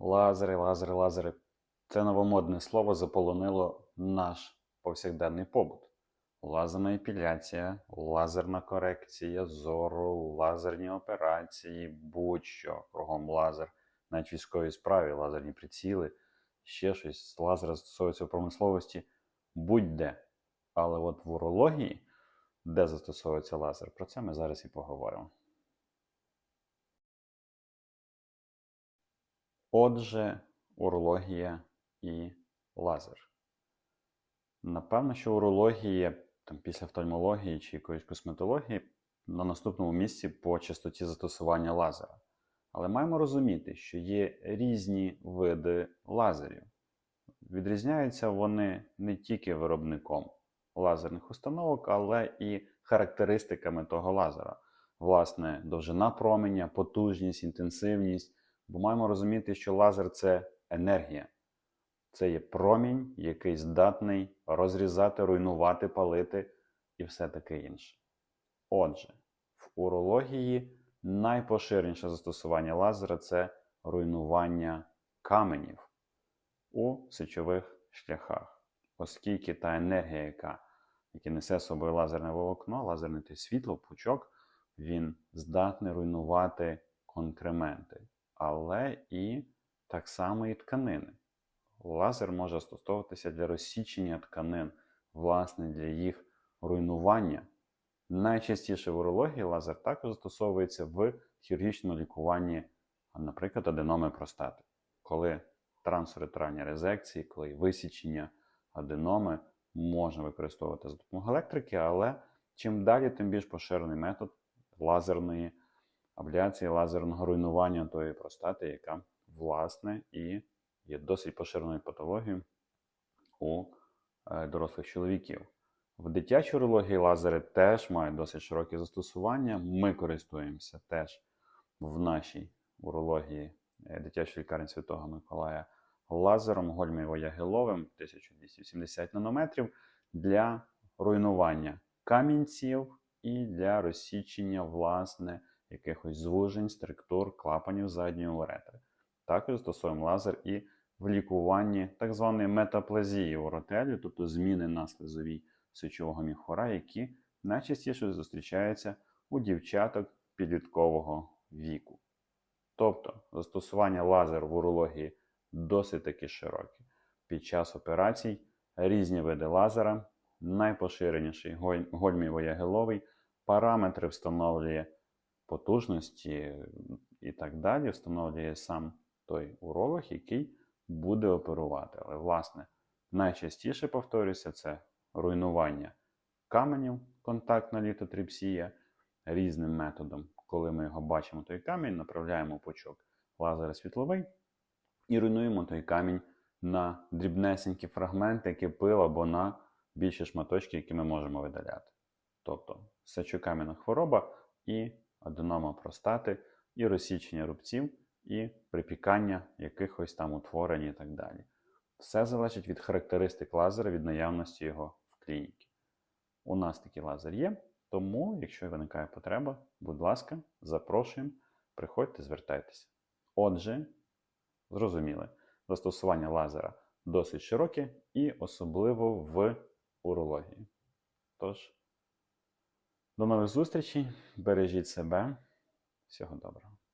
Лазери, лазери, лазери. Це новомодне слово заполонило наш повсякденний побут. Лазерна епіляція, лазерна корекція зору, лазерні операції, будь-що кругом лазер, навіть військовій справі, лазерні приціли, ще щось. Лазер застосовується в промисловості будь-де. Але от в урології, де застосовується лазер, про це ми зараз і поговоримо. Отже, урологія і лазер. Напевно, що урологія там, після офтальмології чи якоїсь косметології на наступному місці по частоті застосування лазера. Але маємо розуміти, що є різні види лазерів. Відрізняються вони не тільки виробником лазерних установок, але і характеристиками того лазера. Власне, довжина променя, потужність, інтенсивність. Бо маємо розуміти, що лазер це енергія. Це є промінь, який здатний розрізати, руйнувати, палити і все таке інше. Отже, в урології найпоширеніше застосування лазера це руйнування каменів у сечових шляхах, оскільки та енергія, яка, яка несе з собою лазерне волокно, лазерне світло, пучок, він здатний руйнувати конкременти, але і так само і тканини. Лазер може застосовуватися для розсічення тканин, власне, для їх руйнування. Найчастіше в урології лазер також застосовується в хірургічному лікуванні, наприклад, аденоми простати, коли трансуретральні резекції, коли висічення аденоми можна використовувати за допомогою електрики, але чим далі, тим більш поширений метод лазерної абляції, лазерного руйнування тої простати, яка, власне, і є досить поширеною патологією у е, дорослих чоловіків. В дитячій урології лазери теж мають досить широке застосування. Ми користуємося теж в нашій урології е, дитячої лікарні Святого Миколая лазером гольмієво-ягеловим 1270 нанометрів для руйнування камінців і для розсічення, власне, якихось звужень, структур, клапанів задньої уретри. Також застосуємо лазер і в лікуванні так званої метаплазії уротелю, тобто зміни на слизовій сечового міхора, які найчастіше зустрічаються у дівчаток підліткового віку. Тобто застосування лазеру в урології досить таки широке. Під час операцій різні види лазера, найпоширеніший гольмієво-ягеловий, параметри встановлює потужності і так далі, встановлює сам той уролог, який буде оперувати. Але, власне, найчастіше повторюся, це руйнування каменів, контактна літотрипсія різним методом. Коли ми його бачимо, той камінь, направляємо пучок лазера світловий і руйнуємо той камінь на дрібнесенькі фрагменти, які пил або на більші шматочки, які ми можемо видаляти. Тобто сечокам'яна хвороба і аденома простати, і розсічення рубців, і припікання якихось там утворень і так далі. Все залежить від характеристик лазера, від наявності його в клініці. У нас такий лазер є, тому, якщо виникає потреба, будь ласка, запрошуємо, приходьте, звертайтеся. Отже, зрозуміли, застосування лазера досить широке і особливо в урології. Тож, до нових зустрічей, бережіть себе, всього доброго.